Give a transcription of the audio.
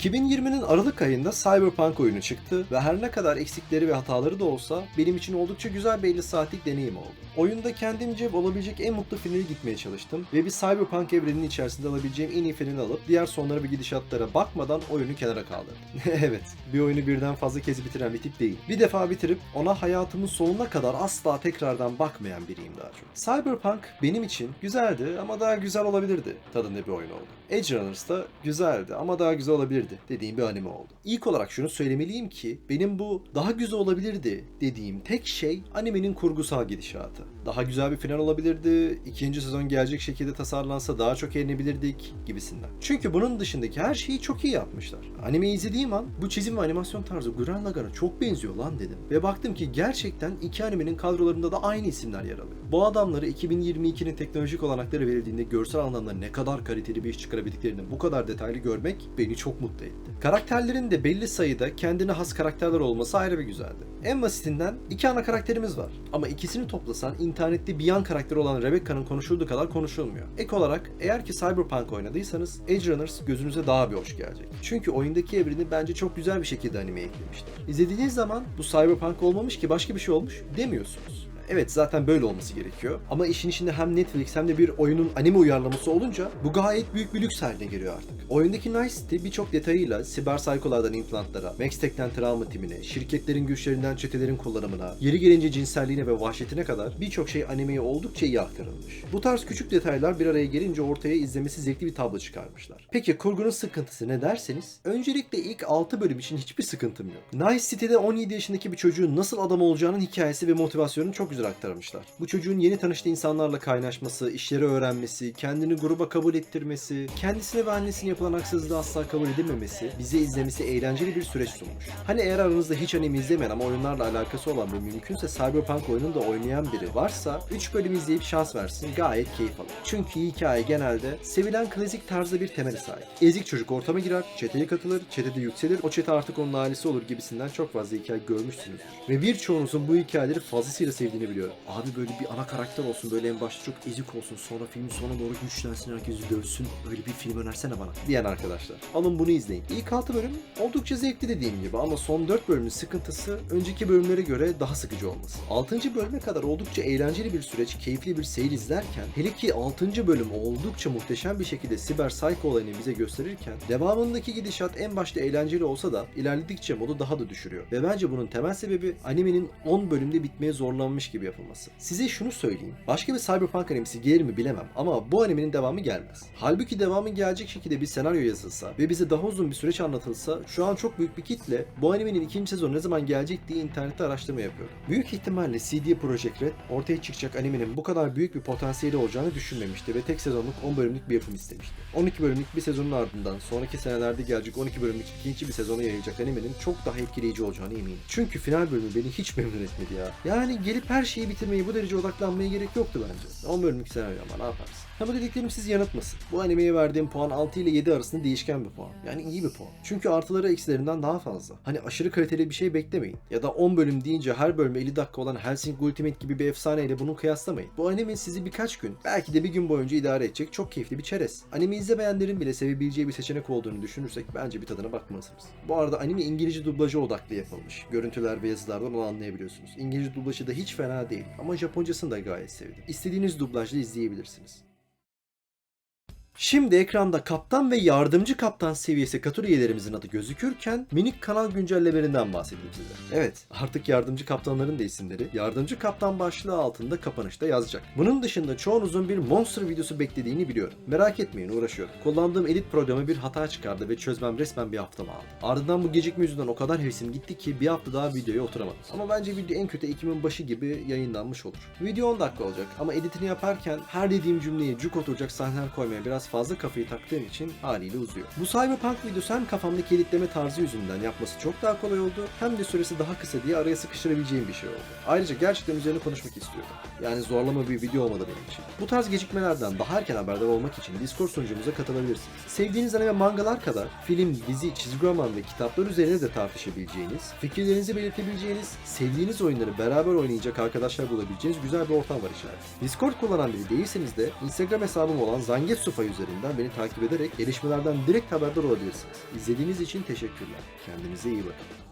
2020'nin Aralık ayında Cyberpunk oyunu çıktı ve her ne kadar eksikleri ve hataları da olsa benim için oldukça güzel bir 50 saatlik deneyim oldu. Oyunda kendimce olabilecek en mutlu finale gitmeye çalıştım ve bir Cyberpunk evreninin içerisinde alabileceğim en iyi finali alıp diğer sonlara ve gidişatlara bakmadan oyunu kenara kaldırdım. evet, bir oyunu birden fazla kez bitiren bir tip değil. Bir defa bitirip ona hayatımın sonuna kadar asla tekrardan bakmayan biriyim daha çok. Cyberpunk benim için güzeldi ama daha güzel olabilirdi tadında bir oyun oldu. Edge Runners da güzeldi ama daha güzel olabilirdi dediğim bir anime oldu. İlk olarak şunu söylemeliyim ki benim bu daha güzel olabilirdi dediğim tek şey animenin kurgusal gidişatı. Daha güzel bir final olabilirdi, ikinci sezon gelecek şekilde tasarlansa daha çok eğlenebilirdik gibisinden. Çünkü bunun dışındaki her şeyi çok iyi yapmışlar. Animeyi izlediğim an bu çizim ve animasyon tarzı Gurren Lagann'a çok benziyor lan dedim. Ve baktım ki gerçekten iki animenin kadrolarında da aynı isimler yer alıyor. Bu adamları 2022'nin teknolojik olanakları verildiğinde görsel anlamda ne kadar kaliteli bir iş çıkarabildiklerini bu kadar detaylı görmek beni çok mutlu etti. Karakterlerin de belli sayıda kendine has karakterler olması ayrı bir güzeldi. En basitinden iki ana karakterimiz var. Ama ikisini toplasan internette bir yan karakteri olan Rebecca'nın konuşulduğu kadar konuşulmuyor. Ek olarak eğer ki Cyberpunk oynadıysanız Edge Runners gözünüze daha bir hoş gelecek. Çünkü oyundaki evreni bence çok güzel bir şekilde animeye eklemişler. İzlediğiniz zaman bu Cyberpunk olmamış ki başka bir şey olmuş demiyorsunuz. Evet zaten böyle olması gerekiyor. Ama işin içinde hem Netflix hem de bir oyunun anime uyarlaması olunca bu gayet büyük bir lüks haline geliyor artık. Oyundaki Nice City birçok detayıyla siber psycholardan implantlara, Maxtech'ten travma timine, şirketlerin güçlerinden çetelerin kullanımına, yeri gelince cinselliğine ve vahşetine kadar birçok şey animeye oldukça iyi aktarılmış. Bu tarz küçük detaylar bir araya gelince ortaya izlemesi zevkli bir tablo çıkarmışlar. Peki kurgunun sıkıntısı ne derseniz? Öncelikle ilk 6 bölüm için hiçbir sıkıntım yok. Nice City'de 17 yaşındaki bir çocuğun nasıl adam olacağının hikayesi ve motivasyonunu çok güzel aktarmışlar. Bu çocuğun yeni tanıştığı insanlarla kaynaşması, işleri öğrenmesi, kendini gruba kabul ettirmesi, kendisine ve annesine yapılan haksızlığı asla kabul edilmemesi, bize izlemesi eğlenceli bir süreç sunmuş. Hani eğer aranızda hiç anime izlemeyen ama oyunlarla alakası olan ve mümkünse Cyberpunk oyununu da oynayan biri varsa 3 bölüm izleyip şans versin gayet keyif alır. Çünkü hikaye genelde sevilen klasik tarzda bir temeli sahip. Ezik çocuk ortama girer, çeteye katılır, çetede yükselir, o çete artık onun ailesi olur gibisinden çok fazla hikaye görmüşsünüzdür. Ve birçoğunuzun bu hikayeleri fazlasıyla sevdiğini biliyorum. Abi böyle bir ana karakter olsun, böyle en başta çok ezik olsun, sonra filmin sonuna doğru güçlensin, herkesi dövsün. Öyle bir film önersene bana diyen arkadaşlar. Alın bunu izleyin. İlk 6 bölüm oldukça zevkli dediğim gibi ama son 4 bölümün sıkıntısı önceki bölümlere göre daha sıkıcı olması. 6. bölüme kadar oldukça eğlenceli bir süreç, keyifli bir seyir izlerken hele ki 6. bölüm oldukça muhteşem bir şekilde siber psycho olayını bize gösterirken devamındaki gidişat en başta eğlenceli olsa da ilerledikçe modu daha da düşürüyor. Ve bence bunun temel sebebi animenin 10 bölümde bitmeye zorlanmış gibi yapılması. Size şunu söyleyeyim. Başka bir Cyberpunk animesi gelir mi bilemem ama bu animenin devamı gelmez. Halbuki devamı gelecek şekilde bir senaryo yazılsa ve bize daha uzun bir süreç anlatılsa şu an çok büyük bir kitle bu animenin ikinci sezonu ne zaman gelecek diye internette araştırma yapıyor. Büyük ihtimalle CD Projekt Red ortaya çıkacak animenin bu kadar büyük bir potansiyeli olacağını düşünmemişti ve tek sezonluk 10 bölümlük bir yapım istemişti. 12 bölümlük bir sezonun ardından sonraki senelerde gelecek 12 bölümlük ikinci bir sezona yayılacak animenin çok daha etkileyici olacağını eminim. Çünkü final bölümü beni hiç memnun etmedi ya. Yani gelip her şeyi bitirmeyi bu derece odaklanmaya gerek yoktu bence. 10 bölümlük senaryo ama ne yaparsın? Ha bu dediklerim sizi yanıltmasın. Bu animeye verdiğim puan 6 ile 7 arasında değişken bir puan. Yani iyi bir puan. Çünkü artıları eksilerinden daha fazla. Hani aşırı kaliteli bir şey beklemeyin. Ya da 10 bölüm deyince her bölüm 50 dakika olan Helsing Ultimate gibi bir efsaneyle bunu kıyaslamayın. Bu anime sizi birkaç gün, belki de bir gün boyunca idare edecek çok keyifli bir çerez. Anime izlemeyenlerin bile sevebileceği bir seçenek olduğunu düşünürsek bence bir tadına bakmalısınız. Bu arada anime İngilizce dublaja odaklı yapılmış. Görüntüler ve yazılardan onu anlayabiliyorsunuz. İngilizce dublajı da hiç fena değil ama Japoncasını da gayet sevdim. İstediğiniz dublajla izleyebilirsiniz. Şimdi ekranda kaptan ve yardımcı kaptan seviyesi katır üyelerimizin adı gözükürken minik kanal güncellemelerinden bahsedeyim size. Evet artık yardımcı kaptanların da isimleri yardımcı kaptan başlığı altında kapanışta yazacak. Bunun dışında çoğunuzun bir monster videosu beklediğini biliyorum. Merak etmeyin uğraşıyorum. Kullandığım edit programı bir hata çıkardı ve çözmem resmen bir haftamı aldı. Ardından bu gecikme yüzünden o kadar hevesim gitti ki bir hafta daha videoya oturamadım. Ama bence video en kötü Ekim'in başı gibi yayınlanmış olur. Video 10 dakika olacak ama editini yaparken her dediğim cümleye cuk oturacak sahneler koymaya biraz fazla kafayı taktığım için haliyle uzuyor. Bu Cyberpunk videosu hem kafamdaki editleme tarzı yüzünden yapması çok daha kolay oldu hem de süresi daha kısa diye araya sıkıştırabileceğim bir şey oldu. Ayrıca gerçekten üzerine konuşmak istiyordum. Yani zorlama bir video olmadı benim için. Bu tarz gecikmelerden daha erken haberdar olmak için Discord sunucumuza katılabilirsiniz. Sevdiğiniz anime mangalar kadar film, dizi, çizgi roman ve kitaplar üzerine de tartışabileceğiniz, fikirlerinizi belirtebileceğiniz, sevdiğiniz oyunları beraber oynayacak arkadaşlar bulabileceğiniz güzel bir ortam var içeride. Discord kullanan biri değilseniz de Instagram hesabım olan Zangetsufa üzerinden beni takip ederek gelişmelerden direkt haberdar olabilirsiniz. İzlediğiniz için teşekkürler. Kendinize iyi bakın.